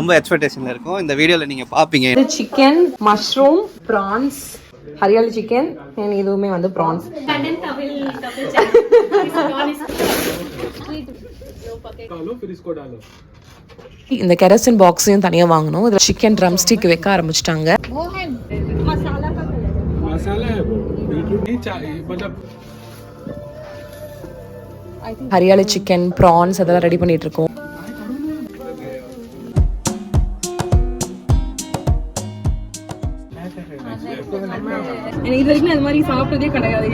ரொம்ப எக்ஸ்பெக்டேஷன்ல இருக்கும். இந்த வீடியோல நீங்க பாப்பீங்க. Chicken mushroom prawns hariyali chicken and இதுவுமே வந்து பிரான்ஸ் இந்த கெரசின் பாக்ஸையும் தனியா வாங்கணும். இதுல சிக்கன் ட்ரம் ஸ்டிக் வைக்க ஆரம்பிச்சிட்டாங்க. ஹரியாலி சிக்கன் ப்ரான்ஸ் அதெல்லாம் ரெடி பண்ணிட்டு இருக்கோம். சாப்பிட்டதே கிடையாது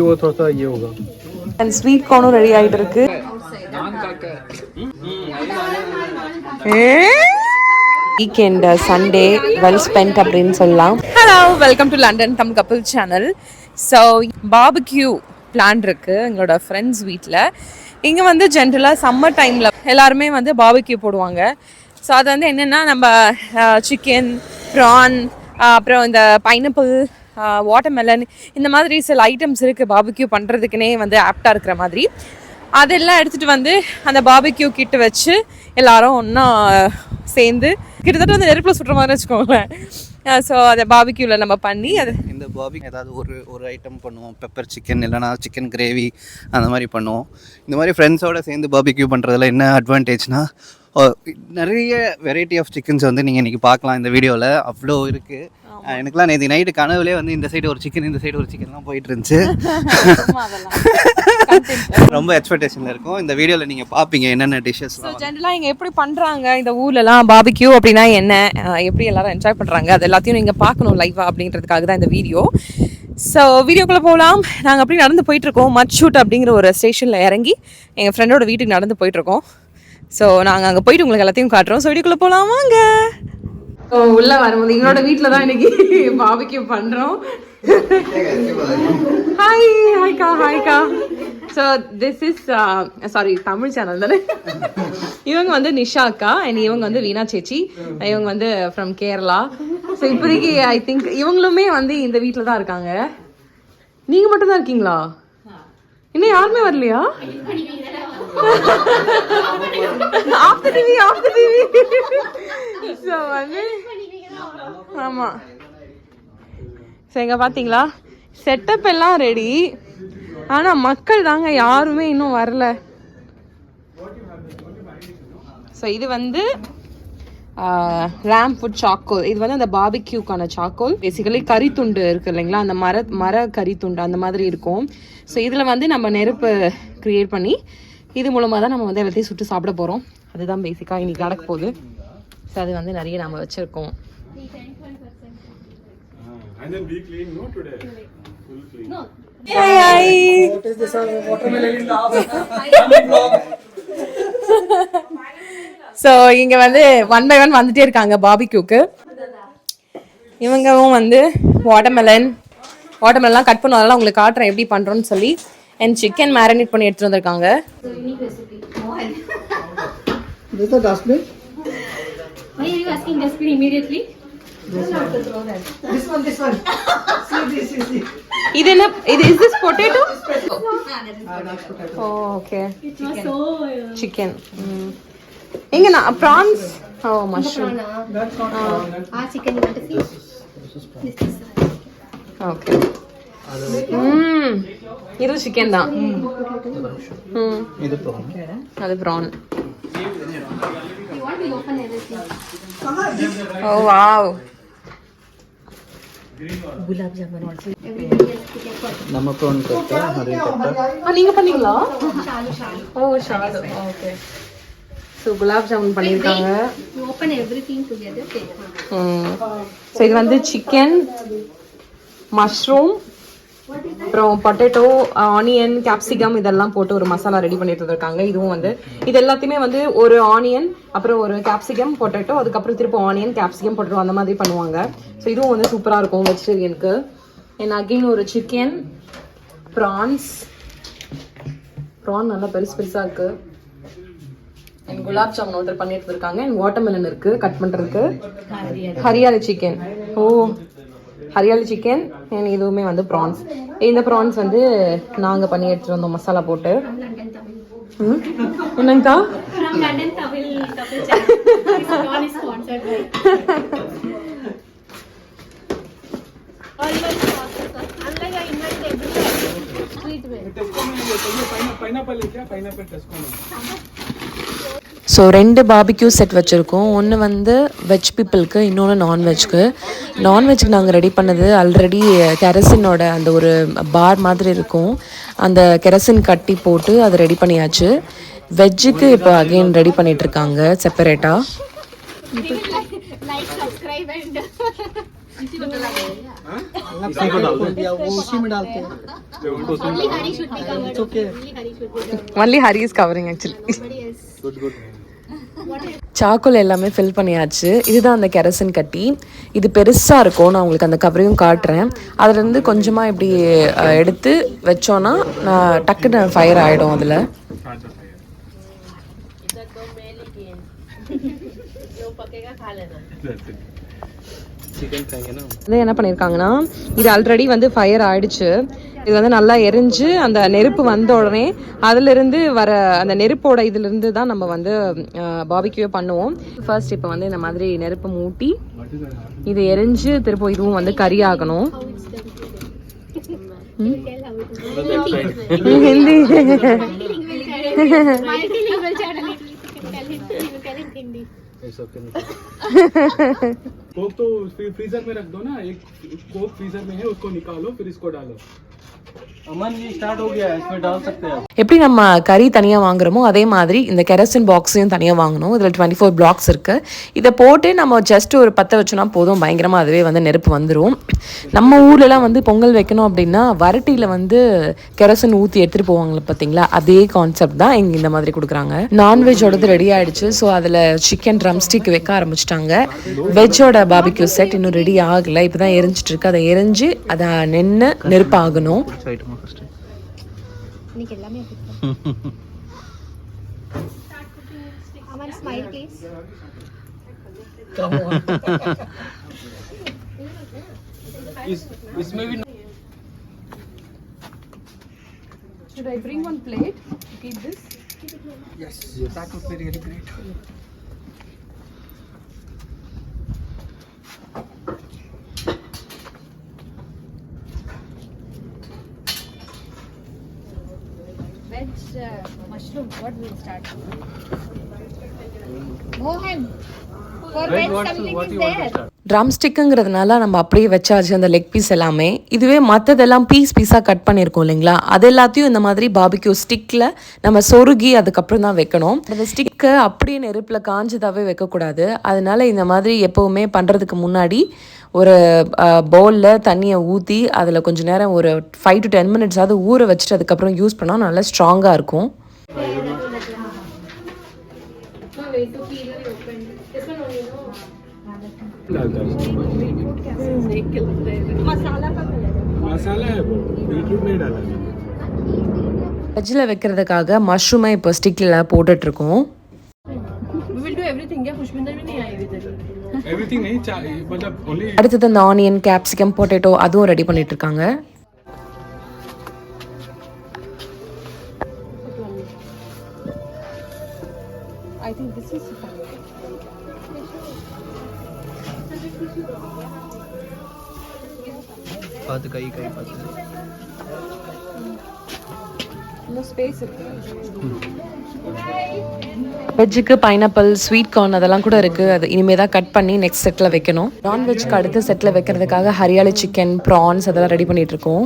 वो थोड़ा सा ये होगा அண்ட் ஸ்வீட் கார்னும் ரெடி ஆயிட்டு இருக்கு வீக்கெண்ட் சண்டே வெல் ஸ்பெண்ட் அப்படின்னு சொல்லலாம் hello welcome to London Tamil Kappal channel so barbecue plan இருக்கு எங்களோட ஃப்ரெண்ட்ஸ் வீட்டில் இங்கே வந்து ஜென்ரலாக சம்மர் டைமில் எல்லாருமே வந்து பாபிக்யூ போடுவாங்க ஸோ அது வந்து என்னென்னா நம்ம சிக்கன் ப்ரான் அப்புறம் இந்த பைனாப்பிள் வாட்டர்மெலன் இந்த மாதிரி சில ஐட்டம்ஸ் இருக்குது பாபிக்யூ பண்ணுறதுக்குனே வந்து ஆப்டாக இருக்கிற மாதிரி. அதெல்லாம் எடுத்துகிட்டு வந்து அந்த பாபிக்யூ கிட்ட வச்சு எல்லாரும் ஒன்றா சேர்ந்து கிட்டத்தட்ட வந்து நெருப்பில் சுடுற மாதிரி வச்சுக்கோங்களேன். ஸோ அதை பாபிக்யூவில் நம்ம பண்ணி அது இந்த பாபி ஏதாவது ஒரு ஒரு ஐட்டம் பண்ணுவோம். பெப்பர் சிக்கன் இல்லைனா சிக்கன் கிரேவி அந்த மாதிரி பண்ணுவோம். இந்த மாதிரி ஃப்ரெண்ட்ஸோடு சேர்ந்து பாபிக்யூ பண்ணுறதுல என்ன அட்வான்டேஜ்னா நிறைய வெரைட்டி ஆஃப் சிக்கன்ஸ் வந்து நீங்கள் இன்றைக்கி பார்க்கலாம் இந்த வீடியோவில் அவ்வளோ இருக்குது எனக்குலாம் நேற்று நைட்டு கனவுலேயே வந்து இந்த சைடு ஒரு சிக்கன் இந்த சைடு ஒரு சிக்கன்லாம் போயிட்டு இருந்துச்சு. ரொம்ப எக்ஸ்பெக்டேஷனில் இருக்கும். இந்த வீடியோவில் நீங்கள் பார்ப்பீங்க என்னென்ன டிஷ்ஷஸ்லாம் ஜென்ரலாக இங்கே எப்படி பண்ணுறாங்க இந்த ஊர்லலாம் பாபிக்யூ அப்படின்னா என்ன? எப்படி எல்லாரும் என்ஜாய் பண்ணுறாங்க அது எல்லாத்தையும் நீங்கள் பார்க்கணும் லைவாக அப்படின்றதுக்காக தான் இந்த வீடியோ. ஸோ வீடியோக்குள்ளே போகலாம் நாங்கள் அப்படி நடந்து போயிட்டுருக்கோம் மட்ஷூட் அப்படிங்கிற ஒரு ஸ்டேஷனில் இறங்கி எங்கள் ஃப்ரெண்டோட வீட்டுக்கு நடந்து போயிட்டுருக்கோம் ஸோ நாங்கள் அங்கே போயிட்டு உங்களுக்கு எல்லாத்தையும் காட்டுறோம். ஸோ வீடியோக்குள்ளே போகலாம் வாங்க. ஸோ உள்ளே வரும்போது எங்களோட வீட்டில் தான் இன்னைக்கு பாபிக்யூ பண்ணுறோம் ஹாய் ஹாய்க்கா ஹாய்க்கா so this is sorry Tamil channel தானே? இவங்க வந்து நிஷா அக்கா அண்ட் இவங்க வந்து வீணா சேச்சி. இவங்க வந்து ஃப்ரம் கேரளா ஸோ இப்போதைக்கு ஐ திங்க் இவங்களுமே வந்து இந்த வீட்டில் தான் இருக்காங்க. நீங்கள் மட்டும் தான் இருக்கீங்களா இன்னும் யாருமே வரலையா? Off the TV off the TV so வந்து ஆமாம் ஸோ இங்கே பார்த்தீங்களா செட்டப் எல்லாம் ரெடி ஆனால் மக்கள் தாங்க யாருமே இன்னும் வரல. ஸோ இது வந்து ரேம் ஃபுட் சாக்கோல் இது வந்து அந்த பாபிக்யூக்கான சாக்கோல் பேசிக்கலி கறித்துண்டு இருக்கு இல்லைங்களா? அந்த மர மர கறித்துண்டு அந்த மாதிரி இருக்கும். ஸோ இதில் வந்து நம்ம நெருப்பு க்ரியேட் பண்ணி இது மூலமாக தான் நம்ம வந்து எல்லாத்தையும் சுட்டு சாப்பிட போகிறோம் அதுதான் பேசிக்காக இன்னைக்கு நடக்க போகுது. ஸோ அது வந்து நிறைய நம்ம வச்சுருக்கோம். ஸோ இங்கே வந்து ஒன் பை ஒன் வந்துட்டே இருக்காங்க பாபிக்யூக்கு இவங்கவும் வந்து வாட்டர்மெலன் வாட்டர்மெலன்லாம் கட் பண்ணுவதெல்லாம் உங்களுக்கு காட்டுறேன் எப்படி பண்ணுறோன்னு சொல்லி. அண்ட் சிக்கன் மேரினேட் பண்ணி எடுத்துட்டு வந்திருக்காங்க Why are you asking dustbin immediately? இது என்ன இது is this potato okay so. Uh, chicken எங்க நான் prawns oh mushroom ah, see? This is. Okay இது சிக்கன் தான் ம் இது அது ப்ரான்? ஓ வாவ் நீங்க பண்ணீங்களா Shalu, shalu. Oh okay so gulab jamun பண்ணியிருக்காங்க. ஸோ இது வந்து சிக்கன் மஷ்ரூம் அப்புறம் பொட்டேட்டோ ஆனியன் கேப்சிகம் இதெல்லாம் போட்டு ஒரு மசாலா ரெடி பண்ணிட்டு இருக்காங்க இதுவும் வந்து இது எல்லாத்தையுமே வந்து ஒரு ஆனியன் அப்புறம் ஒரு கேப்சிகம் பொட்டேட்டோ அதுக்கப்புறம் திரும்ப ஆனியன் கேப்சிகம் பொட்டேட்டோ அந்த மாதிரி பண்ணுவாங்க. ஸோ இதுவும் வந்து சூப்பராக இருக்கும் வெஜிடேரியனுக்கு அண்ட் அகெயின் ஒரு சிக்கன் ப்ரான்ஸ் ப்ரான் நல்லா பெருசு பெருசாக இருக்கு. அண்ட் குலாப் ஜாமுன் ஆர்டர் பண்ணிட்டு இருக்காங்க அண்ட் வாட்டர்மெலன் இருக்கு கட் பண்றதுக்கு. Hariyali chicken oh. Hariyali chicken and இதுவுமே வந்து ப்ரான்ஸ் இந்த ப்ரான்ஸ் வந்து நாங்கள் பண்ணி எடுத்துகிட்டு வந்தோம் மசாலா போட்டு. London Tamil. என்னங்கக்கா From London Tamil ஸோ ரெண்டு பாபிக்யூ செட் வச்சுருக்கோம். ஒன்று வந்து வெஜ் பீப்புளுக்கு இன்னொன்று நான்வெஜ்க்கு நான்வெஜ்க்கு நாங்கள் ரெடி பண்ணது ஆல்ரெடி கெரசினோட அந்த ஒரு பார் மாதிரி இருக்கும். அந்த கெரசின் கட்டி போட்டு அதை ரெடி பண்ணியாச்சு. வெஜ்ஜுக்கு இப்போ அகெயின் ரெடி பண்ணிகிட்ருக்காங்க செப்பரேட்டாக like subscribe should be covered. Okay. Only Hari. Only எல்லாமே ஃபில் பண்ணியாச்சு. இதுதான் அந்த கெரசின் கட்டி. இது பெருசாக இருக்கும். நான் உங்களுக்கு அந்த கவரையும் காட்டுறேன். அதுலேருந்து கொஞ்சமாக இப்படி எடுத்து வச்சோன்னா நான் டக்குன்னு ஃபயர் ஆகிடும் அதில். இது என்ன பண்ணியிருக்காங்கன்னா இது ஆல்ரெடி வந்து ஃபயர் ஆயிடுச்சு. இது வந்து நல்லா எரிஞ்சு அந்த நெருப்பு வந்த உடனே அதிலிருந்து வர அந்த நெருப்போட இதிலிருந்து தான் நம்ம வந்து பாபிக்யூவே பண்ணுவோம். ஃபர்ஸ்ட் இப்போ வந்து இந்த மாதிரி நெருப்பு மூட்டி இது எரிஞ்சு திரும்ப இதுவும் வந்து கறி ஆகணும். Hindi. Multilingual channel. You can tell him. You can tell in Hindi. Coke तो फ्री- फ्रीजर में रख दो ना एक कोक फ्रीजर में है उसको निकालो फिर इसको डालो எப்படி நம்ம கறி தனியாக வாங்குறோமோ அதே மாதிரி இந்த கெரசின் பாக்ஸையும் தனியாக வாங்கணும் இதில் டுவெண்ட்டி ஃபோர் பிளாக்ஸ் இருக்குது இதை போட்டு நம்ம ஜஸ்ட் ஒரு பற்ற வச்சோன்னா போதும் பயங்கரமாக அதுவே வந்து நெருப்பு வந்துடும் நம்ம ஊர்லலாம் வந்து பொங்கல் வைக்கணும் அப்படின்னா வரட்டியில் வந்து கெரசின் ஊற்றி எடுத்துகிட்டு போவாங்களே பார்த்தீங்களா அதே கான்செப்ட் தான் இங்கே இந்த மாதிரி கொடுக்குறாங்க நான்வெஜ்ஜோடது ரெடி ஆயிடுச்சு ஸோ அதில் சிக்கன் ட்ரம் ஸ்டிக் வைக்க ஆரம்பிச்சிட்டாங்க வெஜ்ஜோட பாபிக்யூ செட் இன்னும் ரெடி ஆகலை இப்போ தான் எரிஞ்சிட்டு இருக்கு அதை எரிஞ்சு அதை நின்று நெருப்பாகணும் smile please. Should I bring one plate? Keep this. Veg What will start? Mohan, for when, something is there. ட்ரம்ஸ்டிக்குங்கிறதுனால நம்ம அப்படியே வச்சாச்சு அந்த லெக் பீஸ் எல்லாமே. இதுவே மற்றதெல்லாம் பீஸ் பீஸாக கட் பண்ணியிருக்கோம் இல்லைங்களா? அது எல்லாத்தையும் இந்த மாதிரி பாபிக்யூ ஸ்டிக்கில் நம்ம சொருகி அதுக்கப்புறம் தான் வைக்கணும். அந்த ஸ்டிக்கை அப்படியே நெருப்பில் காஞ்சதாகவே வைக்கக்கூடாது. அதனால இந்த மாதிரி எப்போவுமே பண்ணுறதுக்கு முன்னாடி ஒரு பவுலில் தண்ணியை ஊற்றி அதில் கொஞ்சம் நேரம் ஒரு ஃபைவ் டு டென் மினிட்ஸாவது ஊற வச்சுட்டு அதுக்கப்புறம் யூஸ் பண்ணால் நல்லா ஸ்ட்ராங்காக இருக்கும். मसाला है वो बीटरूट नहीं डाला मैंने வெஜ்ஜில் வைக்கிறதுக்காக மஷ்ரூமை இப்போ ஸ்டிக்கில் போட்டுட்ருக்கோம் एवरीथिंग नहीं चाहिए मतलब ओनली அடுத்தது அந்த ஆனியன் கேப்சிகம் பொட்டேட்டோ அதுவும் ரெடி பண்ணிட்டு இருக்காங்க பார்த்து கை கை பார்த்து வெஜ்ஜுக்கு பைனாப்பிள் ஸ்வீட் கார்ன் அதெல்லாம் கூட இருக்குது அது இனிமே தான் கட் பண்ணி நெக்ஸ்ட் செட்டில் வைக்கணும். நான்வெஜ்க்கு அடுத்த செட்டில் வைக்கிறதுக்காக ஹரியாலி சிக்கன் ப்ரான்ஸ் அதெல்லாம் ரெடி பண்ணிட்டு இருக்கோம்.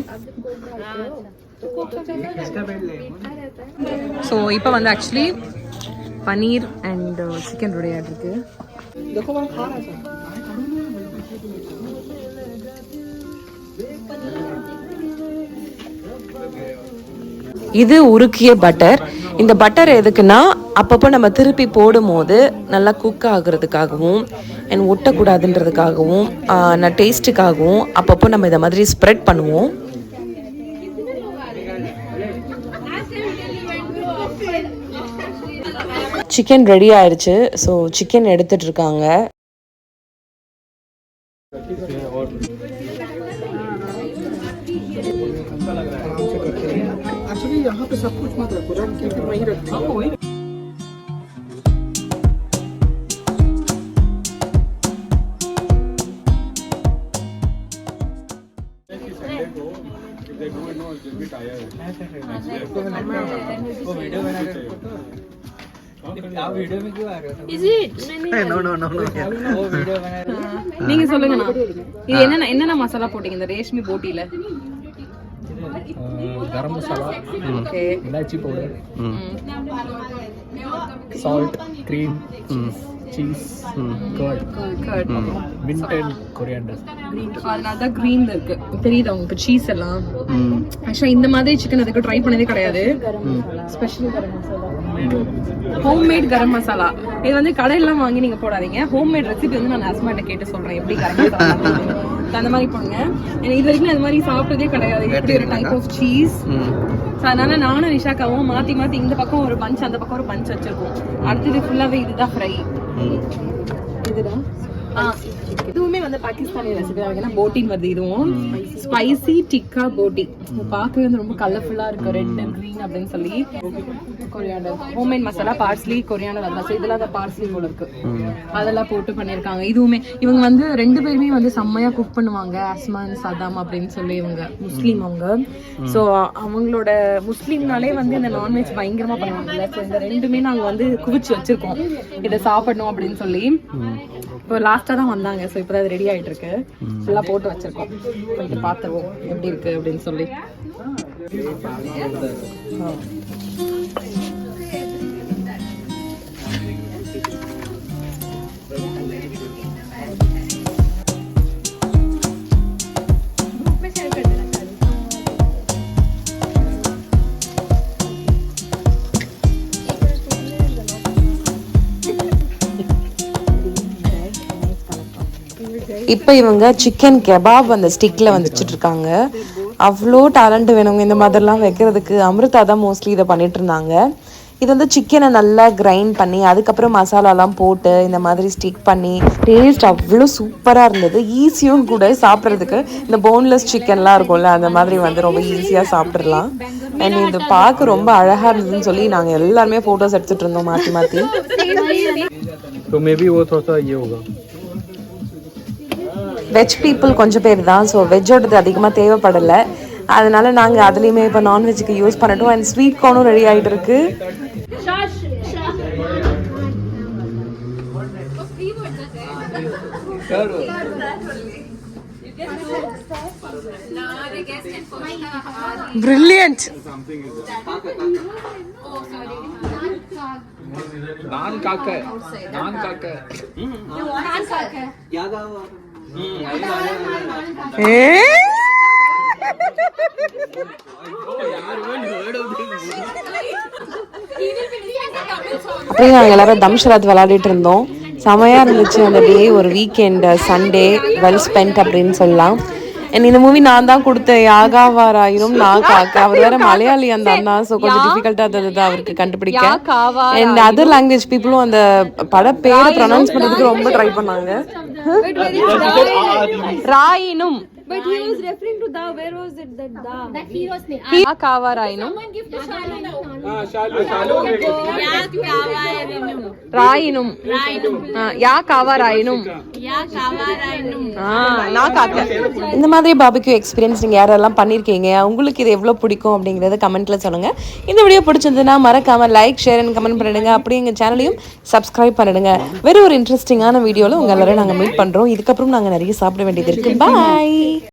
ஸோ இப்போ வந்து actually paneer and chicken ready ஆகிட்டு இருக்கு. இது உருக்கிய பட்டர் இந்த பட்டர் எதுக்குன்னா அப்பப்போ நம்ம திருப்பி போடும்போது நல்லா குக் ஆகுறதுக்காகவும் அண்ட் ஒட்டக்கூடாதுன்றதுக்காகவும் நான் டேஸ்ட்டுக்காகவும் அப்பப்போ நம்ம இதை மாதிரி ஸ்ப்ரெட் பண்ணுவோம். சிக்கன் ரெடி ஆயிடுச்சு ஸோ சிக்கன் எடுத்துட்டு இருக்காங்க. यहाँ पे सब कुछ मत रखो रख के फिर वहीं रख देंगे Is it? No no no no நீங்க சொல்லுங்கண்ணா இது என்னென்ன என்னென்ன மசாலா போட்டீங்க இந்த ரேஷ்மி போட்டியில Garam masala. Elaichi powder. Salt cream cheese curd curd mint and coriander அதனால தான் க்ரீன்ல இருக்கு. தெரியுதா உங்களுக்கு? சீஸ் எல்லாம். ஆக்சுவலாக இந்த மாதிரி சிக்கன் அதுக்கு ட்ரை பண்ணதே கிடையாது. ஸ்பெஷல் கரம் மசாலா ஹோம்மேட் கரம் மசாலா இது வந்து கடையெல்லாம் வாங்கி நீங்கள் போடாதீங்க. ஹோம்மேட் ரெசிபி வந்து நான் ஹஸ்பண்டை கேட்டு சொல்கிறேன் எப்படி கரம் மசாலா அந்த மாதிரி பண்ணுங்க. எனக்கு இது வரைக்கும் அது மாதிரி சாப்பிட்டதே கிடையாது. எப்படி ஒரு டைப் ஆஃப் சீஸ் ஸோ அதனால நானும் நிஷாக்காவும் மாற்றி மாற்றி இந்த பக்கம் ஒரு பஞ்ச் அந்த பக்கம் ஒரு பஞ்ச் வச்சிருக்கோம். அடுத்தது ஃபுல்லாகவே இதுதான் ஃப்ரை இதுதான் ஆ, இதுவுமே வந்து பாகிஸ்தானி ரெசிபி தான் போட்டின் வருது இதுவும். ஸ்பைசி டிக்கா போட்டி பார்க்கவே வந்து ரொம்ப கலர்ஃபுல்லாக இருக்கும். ரெட் அண்ட் க்ரீன் அப்படின்னு சொல்லி. Coriander homemade masala parsley coriander அதெல்லாம் இதெல்லாம் அந்த பார்ஸ்லி போல இருக்கு. அதெல்லாம் போட்டு பண்ணியிருக்காங்க. இதுவுமே இவங்க வந்து ரெண்டு பேருமே வந்து செம்மையாக குக் பண்ணுவாங்க. அஸ்மான் சதாம் அப்படின்னு சொல்லி இவங்க முஸ்லீம் அவங்க. ஸோ அவங்களோட முஸ்லீம்னாலே வந்து இந்த நான்வெஜ் பயங்கரமாக பண்ணுவாங்கல்ல. ஸோ இந்த ரெண்டுமே நாங்கள் வந்து குவிச்சு வச்சுருக்கோம். இதை சாப்பிடணும் அப்படின்னு சொல்லி. இப்போ லாஸ்ட்டாக தான் வந்தாங்க. ஸோ இப்போ அது ரெடி ஆகிட்டு இருக்கு. ஃபுல்லாக போட்டு வச்சுருக்கோம். போயிட்டு பார்த்துருவோம். எப்படி இருக்கு அப்படின்னு சொல்லி. இப்போ இவங்க சிக்கன் கெபாப் அந்த ஸ்டிக்கில் வந்துச்சுட்டு இருக்காங்க. அவ்வளோ டேலண்ட் வேணுங்க. இந்த மாதிரிலாம் வைக்கிறதுக்கு அமிர்தா தான் மோஸ்ட்லி இதை பண்ணிட்டு இருந்தாங்க. இது வந்து சிக்கனை நல்லா கிரைண்ட் பண்ணி அதுக்கப்புறம் மசாலாலாம் போட்டு இந்த மாதிரி ஸ்டிக் பண்ணி டேஸ்ட் அவ்வளோ சூப்பராக இருந்தது. ஈஸியும் கூட சாப்பிட்றதுக்கு இந்த போன்லெஸ் சிக்கன்லாம் இருக்கும்ல அந்த மாதிரி வந்து ரொம்ப ஈஸியாக சாப்பிட்றலாம் அண்ட் இது பார்க்க ரொம்ப அழகாக இருந்ததுன்னு சொல்லி நாங்கள் எல்லாருமே ஃபோட்டோஸ் எடுத்துகிட்டு இருந்தோம் மாற்றி மாற்றி வெஜ் பீப்புள் கொஞ்சம் பேர் தான் ஸோ வெஜ்ஜோடது அதிகமாக தேவைப்படலை. அதனால நாங்கள் அதுலேயுமே இப்போ நான்வெஜ்ஜுக்கு யூஸ் பண்ணட்டும். அண்ட் ஸ்வீட் கார்னும் ரெடி ஆகிட்டு இருக்கு. நான் காக்க நான் காக்க நான் காக்க யாகாவா அப்படியே நாங்கள் எல்லாரும் தம்ஷராத் விளையாடிட்டு இருந்தோம். செமையாக இருந்துச்சு அந்த டே ஒரு வீக்கெண்ட் சண்டே வெல் ஸ்பெண்ட் அப்படின்னு சொல்லலாம். And இந்த மூவி நான் தான் கொடுத்தேன் யாகாவாராயிரும் நான் காக்க. அவர் வேற மலையாளி அந்த அண்ணா. ஸோ கொஞ்சம் டிஃபிகல்ட்டாக இருந்தது அவருக்கு கண்டுபிடிக்க. அண்ட் அதர் லாங்குவேஜ் பீப்புளும் அந்த பட பேரை ப்ரொனவுன்ஸ் பண்ணுறதுக்கு ரொம்ப ட்ரை பண்ணாங்க. ராயினும். But he was referring to da. Where was it that da? That hero's name. Ah, Kawara, you. Someone give to Shalinum. Ah, Shalu. Shalu. Ya Kawarainum. Rainum. Rainum. Ah, ya Kawarainum. Ya ah, இந்த மாதிரி barbecue experience நீங்கள் யாரெல்லாம் பண்ணியிருக்கீங்க உங்களுக்கு இது எவ்வளோ பிடிக்கும் அப்படிங்கிறத கமெண்ட்டில் சொல்லுங்கள் இந்த வீடியோ பிடிச்சிருந்ததுன்னா மறக்காமல் லைக் ஷேர் அண்ட் கமெண்ட் பண்ணிடுங்க அப்படியே எங்கள் சேனலையும் சப்ஸ்கிரைப் பண்ணிடுங்க வெறும் ஒரு இன்ட்ரெஸ்டிங்கான வீடியோவில் உங்கள் எல்லோரும் நாங்கள் மீட் பண்ணுறோம் இதுக்கப்புறம் நாங்கள் நிறைய சாப்பிட வேண்டியது இருக்குது பாய்